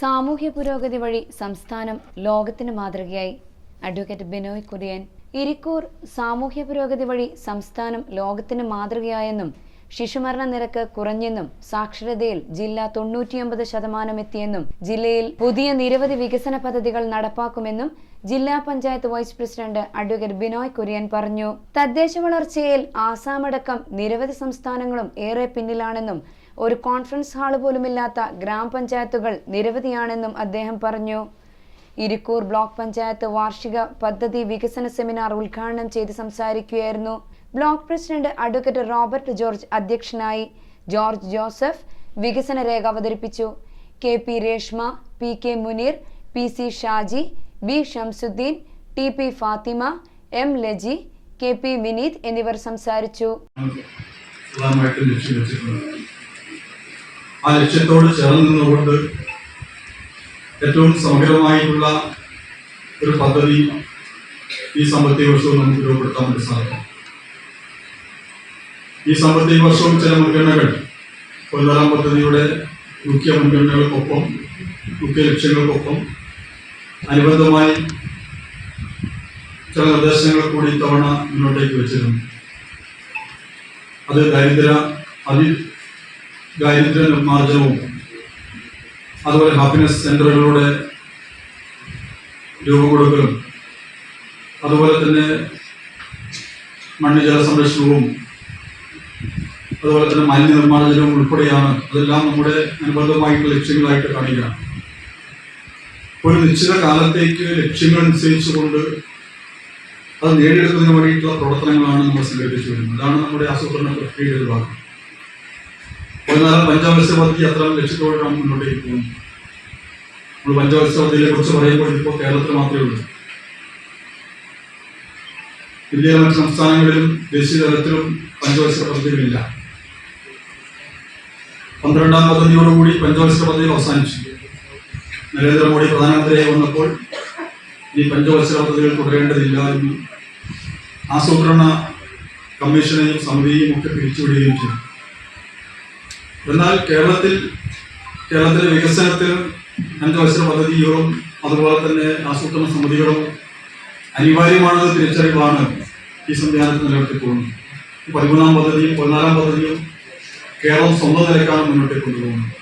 സാമൂഹ്യ പുരോഗതി വഴി സംസ്ഥാനം ലോകത്തിന് മാതൃകയായി. അഡ്വക്കേറ്റ് ബിനോയ് കുര്യൻ ഇരിക്കൂർ സാമൂഹ്യ പുരോഗതി വഴി സംസ്ഥാനം ലോകത്തിന് മാതൃകയായെന്നും ശിശുമരണ നിരക്ക് കുറഞ്ഞെന്നും സാക്ഷരതയിൽ ജില്ല തൊണ്ണൂറ്റിയൊമ്പത് ശതമാനം എത്തിയെന്നും ജില്ലയിൽ പുതിയ നിരവധി വികസന പദ്ധതികൾ നടപ്പാക്കുമെന്നും ജില്ലാ panchayat vice president advocate Binoy Kurian പറഞ്ഞു. തദ്ദേശ വളർച്ചയിൽ ആസാമടക്കം നിരവധി സംസ്ഥാനങ്ങളും ഏറെ പിന്നിലാണെന്നും ഒരു കോൺഫറൻസ് ഹാൾ പോലുമില്ലാത്ത ഗ്രാമപഞ്ചായത്തുകൾ നിരവധിയാണെന്നും അദ്ദേഹം പറഞ്ഞു. ഇരിക്കൂർ ബ്ലോക്ക് പഞ്ചായത്ത് വാർഷിക പദ്ധതി വികസന സെമിനാർ ഉദ്ഘാടനം ചെയ്ത് സംസാരിക്കുകയായിരുന്നു. Block president advocate Robert George അധ്യക്ഷനായി ജോർജ് ജോസഫ് വികസന രേഖ അവതരിപ്പിച്ചു. K P Reshma P K Muneer P C Shaji B Shamsuddin T P Fathima M Laji K P Vineeth എന്നിവർ സംസാരിച്ചു. ആ ലക്ഷ്യത്തോട് ചേർന്ന് നിന്നുകൊണ്ട് ഏറ്റവും സമഗ്രമായിട്ടുള്ള ഒരു പദ്ധതി ഈ സാമ്പത്തിക വർഷവും നമുക്ക് രൂപപ്പെടുത്താൻ വേണ്ടി സാധിക്കും. ഈ സാമ്പത്തിക വർഷവും ചില മുൻഗണനകൾ കൊല്ലം പദ്ധതിയുടെ മുഖ്യ മുൻഗണനകൾക്കൊപ്പം മുഖ്യ ലക്ഷ്യങ്ങൾക്കൊപ്പം അനുബന്ധമായി ചില നിർദ്ദേശങ്ങൾ കൂടി ഇത്തവണ മുന്നോട്ടേക്ക് വെച്ചിരുന്നു അത് ദരിദ്ര അതി ദാരിദ്ര്യ നിർമ്മാർജനവും അതുപോലെ ഹാപ്പിനെസ് സെന്ററുകളുടെ രൂപം കൊടുക്കലും അതുപോലെ തന്നെ മണ്ണ് ജല സംരക്ഷണവും അതുപോലെ തന്നെ മാലിന്യ നിർമ്മാർജനവും ഉൾപ്പെടെയാണ് അതെല്ലാം നമ്മുടെ അനുബന്ധമായിട്ടുള്ള ലക്ഷ്യങ്ങളായിട്ട് കാണിക്കണം ഒരു നിശ്ചിത കാലത്തേക്ക് ലക്ഷ്യങ്ങൾ നിശ്ചയിച്ചുകൊണ്ട് അത് നേടിയെടുക്കുന്നതിന് വേണ്ടിയിട്ടുള്ള പ്രവർത്തനങ്ങളാണ് നമ്മൾ സംഘടിപ്പിച്ചു വരുന്നത്. അതാണ് നമ്മുടെ ആസൂത്രണ പ്രക്രിയയുടെ ഭാഗം. പതിനാലാം പദ്ധതി അത്ര ലക്ഷ്യത്തോടെയാണ് മുന്നോട്ട് പോകുന്നത് നമ്മൾ പഞ്ചവത്സര പദ്ധതിയെ കുറിച്ച് പറയുമ്പോൾ ഇപ്പോൾ കേരളത്തിൽ മാത്രമേ ഉള്ളൂ. ഇന്ത്യയിലെ മറ്റ് സംസ്ഥാനങ്ങളിലും ദേശീയ തലത്തിലും പഞ്ചവത്സര പദ്ധതികളില്ല. പന്ത്രണ്ടാം പദ്ധതിയോടുകൂടി പഞ്ചവത്സര പദ്ധതി അവസാനിച്ചു. നരേന്ദ്രമോദി പ്രധാനമന്ത്രിയായി വന്നപ്പോൾ ഈ പഞ്ചവത്സര പദ്ധതികൾ തുടരേണ്ടതില്ല എന്നും ആസൂത്രണ കമ്മീഷനെയും സമിതിയെയും ഒക്കെ പിരിച്ചുവിടുകയും ചെയ്തു. എന്നാൽ കേരളത്തിൽ കേരളത്തിലെ വികസനത്തിൽ പഞ്ചവത്സര പദ്ധതികളും അതുപോലെ തന്നെ ആസൂത്രണ സമിതികളും അനിവാര്യമാണെന്ന് തിരിച്ചറിവാണ് ഈ സംവിധാനത്തിൽ നിലനിർത്തിക്കൊള്ളുന്നത്. പതിമൂന്നാം പദ്ധതിയും പതിനാലാം പദ്ധതിയും കേരളം സ്വന്തം നിലക്കാണ് മുന്നോട്ടേക്ക് കൊണ്ടുപോകുന്നത്